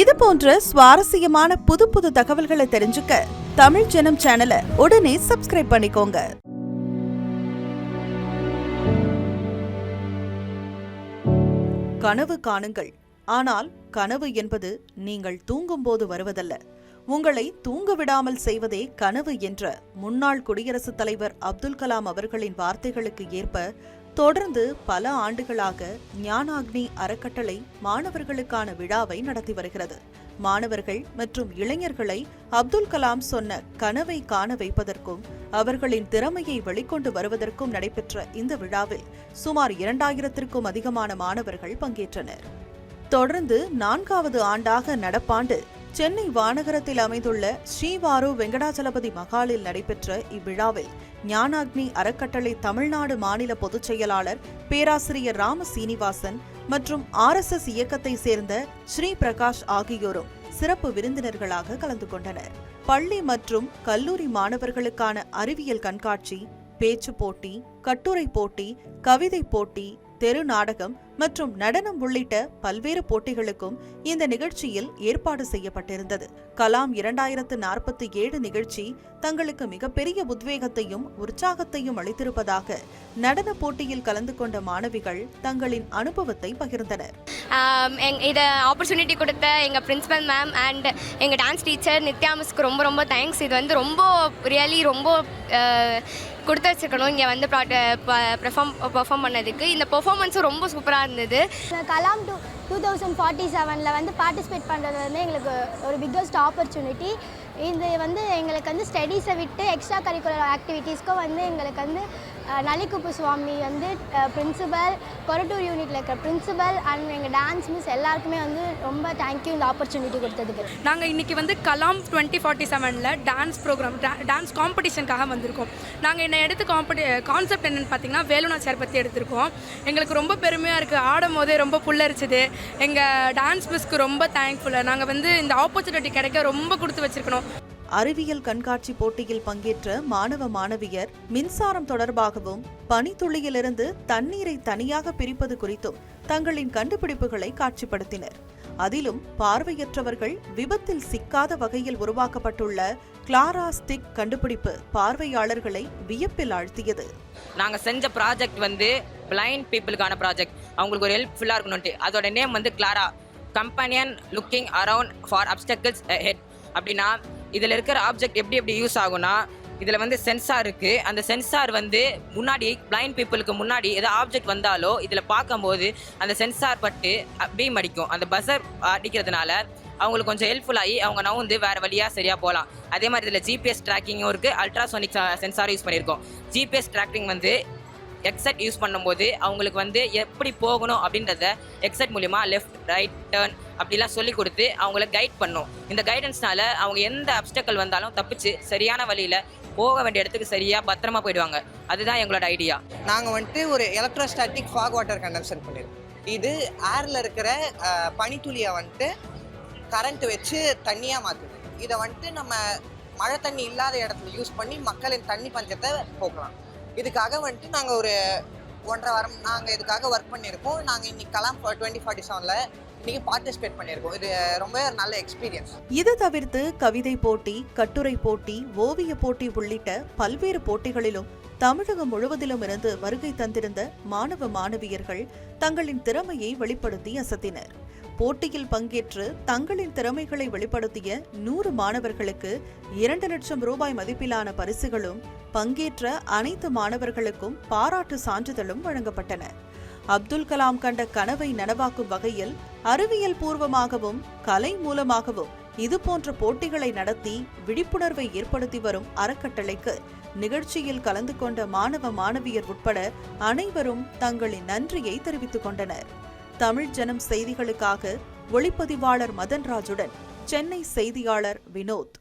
இது போன்ற சுவாரஸ்யமான புது புது தகவல்களை தெரிஞ்சுக்க தமிழ் ஜனம் சேனலை உடனே சப்ஸ்கிரைப் பண்ணிக்கோங்க. கனவு காணுங்கள். ஆனால் கனவு என்பது நீங்கள் தூங்கும்போது வருவதல்ல. உங்களை தூங்க விடாமல் செய்வதே கனவு என்ற முன்னாள் குடியரசுத் தலைவர் அப்துல் கலாம் அவர்களின் வார்த்தைகளுக்கு ஏற்ப தொடர்ந்து பல ஆண்டுகளாக ஞானாக்னி அறக்கட்டளை மாணவர்களுக்கான விழாவை நடத்தி வருகிறது. மாணவர்கள் மற்றும் இளைஞர்களை அப்துல் கலாம் சொன்ன கனவை காண வைப்பதற்கும் அவர்களின் திறமையை வெளிக்கொண்டு வருவதற்கும் நடைபெற்ற இந்த விழாவில் சுமார் இரண்டாயிரத்திற்கும் அதிகமான மாணவர்கள் பங்கேற்றனர். தொடர்ந்து நான்காவது ஆண்டாக நடப்பாண்டு சென்னை வானகரத்தில் அமைந்துள்ள ஸ்ரீவாரு வெங்கடாச்சலபதி மகாலில் நடைபெற்ற இவ்விழாவில் ஞானாக்னி அறக்கட்டளை தமிழ்நாடு மாநில பொதுச் செயலாளர் பேராசிரியர் ராம சீனிவாசன் மற்றும் ஆர்எஸ்எஸ் இயக்கத்தை சேர்ந்த ஸ்ரீ பிரகாஷ் ஆகியோரும் சிறப்பு விருந்தினர்களாக கலந்து கொண்டனர். பள்ளி மற்றும் கல்லூரி மாணவர்களுக்கான அறிவியல் கண்காட்சி பேச்சு போட்டி கட்டுரை போட்டி கவிதை போட்டி தெரு நாடகம் மற்றும் நடனம் உள்ளிட்ட பல்வேறு போட்டிகளுக்கும் இந்த நிகழ்ச்சியில் ஏற்பாடு செய்யப்பட்டிருந்தது. கலாம் இரண்டாயிரத்து நாற்பத்தி ஏழு நிகழ்ச்சி தங்களுக்கு மிகப்பெரிய உத்வேகத்தையும் உற்சாகத்தையும் அளித்திருப்பதாக நடன போட்டியில் கலந்து கொண்ட மாணவிகள் தங்களின் அனுபவத்தை பகிர்ந்தனர். எங் இதை ஆப்பர்ச்சுனிட்டி கொடுத்த எங்கள் பிரின்ஸிபல் மேம் அண்ட் எங்கள் டான்ஸ் டீச்சர் நித்யா மிஸ்க்கு ரொம்ப ரொம்ப தேங்க்ஸ் இது வந்து ரொம்ப ரியலி ரொம்ப கொடுத்து வச்சுருக்கணும் இங்கே வந்து ப்ராட் பெர்ஃபார்ம் பெர்ஃபார்ம் பண்ணதுக்கு. இந்த பெர்ஃபார்மன்ஸும் ரொம்ப சூப்பராக இருந்தது Kalam two two thousand forty செவனில் வந்து பார்ட்டிசிபேட் பண்ணுறது வந்து எங்களுக்கு ஒரு பிக்கஸ்ட் ஆப்பர்ச்சுனிட்டி இது வந்து எங்களுக்கு வந்து ஸ்டடீஸை விட்டு எக்ஸ்ட்ரா கரிக்குலர் ஆக்டிவிட்டீஸ்க்கும் வந்து எங்களுக்கு வந்து நலிக்குப்பு நளிக்குப்பு சுவாமி வந்து பிரின்சிபல் கொரட்டூர் யூனிட்டில் இருக்கிற பிரின்சிபல் அண்ட் எங்கள் டான்ஸ் மிஸ் எல்லாருக்குமே வந்து ரொம்ப தேங்க்யூ இந்த ஆப்பர்ச்சுனிட்டி கொடுத்ததுக்கு. நாங்கள் இன்றைக்கி வந்து கலாம் டுவெண்ட்டி ஃபார்ட்டி செவனில் டான்ஸ் ப்ரோக்ராம் டான்ஸ் காம்படிஷனுக்காக வந்திருக்கோம். நாங்கள் என்ன எடுத்து காம்படி கான்செப்ட் என்னென்னு பார்த்தீங்கன்னா வேலுநாச்சியார் பற்றி எடுத்திருக்கோம். எங்களுக்கு ரொம்ப பெருமையாக இருக்குது ஆடும் போதே ரொம்ப புல்லரிச்சுது. எங்கள் டான்ஸ் மிஸ்க்கு ரொம்ப தேங்க்ஃபுல்லாக நாங்கள் வந்து இந்த ஆப்பர்ச்சுனிட்டி கிடைக்க ரொம்ப கொடுத்து வச்சுருக்கணும். அறிவியல் கண்காட்சி போட்டியில் பங்கேற்ற மாணவ மாணவியர் மின்சாரம் தொடர்பாகவும் பனித்துளியிலிருந்து தண்ணீரை தனியாக பிரிப்பது குறித்தும் தங்களின் கண்டுபிடிப்புகளை காட்சிப்படுத்தினர். அதிலும் பார்வையற்றவர்கள் விபத்தில் சிக்காத வகையில் உருவாக்கப்பட்டுள்ள கிளாரா ஸ்டிக் கண்டுபிடிப்பு பார்வையாளர்களை வியப்பில் ஆழ்த்தியது. நாங்கள் செஞ்ச ப்ராஜெக்ட் வந்து பிளைண்ட் பீப்புளுக்கான ப்ராஜெக்ட் அவங்களுக்கு ஒரு ஹெல்ப்ஃபுல்லா இருக்கணும்ட்டு. அதோட நேம் வந்து Clara companion looking around for obstacles head அப்படின்னா இதில் இருக்கிற ஆப்ஜெக்ட் எப்படி எப்படி யூஸ் ஆகும்னா இதில் வந்து சென்சார் இருக்குது அந்த சென்சார் வந்து முன்னாடி பிளைண்ட் பீப்புளுக்கு முன்னாடி ஏதோ ஆப்ஜெக்ட் வந்தாலோ இதில் பார்க்கும்போது அந்த சென்சார் பட்டு பீம் அடிக்கும். அந்த பஸர் அடிக்கிறதுனால அவங்களுக்கு கொஞ்சம் ஹெல்ப்ஃபுல்லாகி அவங்க நவுந்து வேறு வழியாக சரியாக போகலாம். அதே மாதிரி இதில் ஜிபிஎஸ் ட்ராக்கிங்கும் இருக்குது அல்ட்ராசோனிக் சென்சாரும் யூஸ் பண்ணியிருக்கோம். ஜிபிஎஸ் ட்ராக்கிங் வந்து எக்ஸட் யூஸ் பண்ணும்போது அவங்களுக்கு வந்து எப்படி போகணும் அப்படின்றத எக்ஸட் மூலிமா லெஃப்ட் ரைட் டேர்ன் அப்படிலாம் சொல்லி கொடுத்து அவங்கள கைட் பண்ணும். இந்த கைடன்ஸ்னால அவங்க எந்த அப்டக்கல் வந்தாலும் தப்பிச்சு சரியான வழியில் போக வேண்டிய இடத்துக்கு சரியாக பத்திரமா போயிடுவாங்க. அதுதான் எங்களோட ஐடியா நாங்கள் வந்துட்டு ஒரு எலக்ட்ரோஸ்டாட்டிக் ஃபாக் வாட்டர் கண்டென்சர் பண்ணியிருக்கோம் இது ஏரில் இருக்கிற பனித்துளியை வந்துட்டு கரண்ட் வச்சு தண்ணியாக மாற்றுது இதை வந்துட்டு நம்ம மழை தண்ணி இல்லாத இடத்துல யூஸ் பண்ணி மக்களின் தண்ணி பஞ்சத்தை போக்கலாம். இதுக்காக வந்துட்டு நாங்கள் ஒரு ஒன்றரை வாரம் நாங்கள் இதுக்காக ஒர்க் பண்ணியிருக்கோம். நாங்கள் இன்னைக்கு கலாம் டுவெண்ட்டி ஃபார்ட்டி செவனில் இன்னைக்கு பார்ட்டிசிபேட் பண்ணியிருக்கோம். இது ரொம்ப நல்ல எக்ஸ்பீரியன்ஸ் இது தவிர்த்து கவிதை போட்டி கட்டுரை போட்டி ஓவிய போட்டி உள்ளிட்ட பல்வேறு போட்டிகளிலும் தமிழகம் முழுவதிலும் இருந்து வருகை தந்திருந்த மாணவ மாணவியர்கள் தங்களின் திறமையை வெளிப்படுத்தி அசத்தினர். போட்டியில் பங்கேற்று தங்களின் திறமைகளை வெளிப்படுத்திய நூறு மாணவர்களுக்கு இரண்டு லட்சம் ரூபாய் மதிப்பிலான பரிசுகளும் பங்கேற்ற அனைத்து மாணவர்களுக்கும் பாராட்டு சான்றிதழும் வழங்கப்பட்டன. அப்துல் கலாம் கண்ட கனவை நனவாக்கும் வகையில் அறிவியல் பூர்வமாகவும் கலை மூலமாகவும் இதுபோன்ற போட்டிகளை நடத்தி விழிப்புணர்வை ஏற்படுத்தி வரும் அறக்கட்டளைக்கு நிகழ்ச்சியில் கலந்து கொண்ட மாணவ மாணவியர் உட்பட அனைவரும் தங்களின் நன்றியை தெரிவித்துக் கொண்டனர். தமிழ் ஜனம் செய்திகளுக்காக ஒளிப்பதிவாளர் மதன்ராஜுடன் சென்னை செய்தியாளர் வினோத்.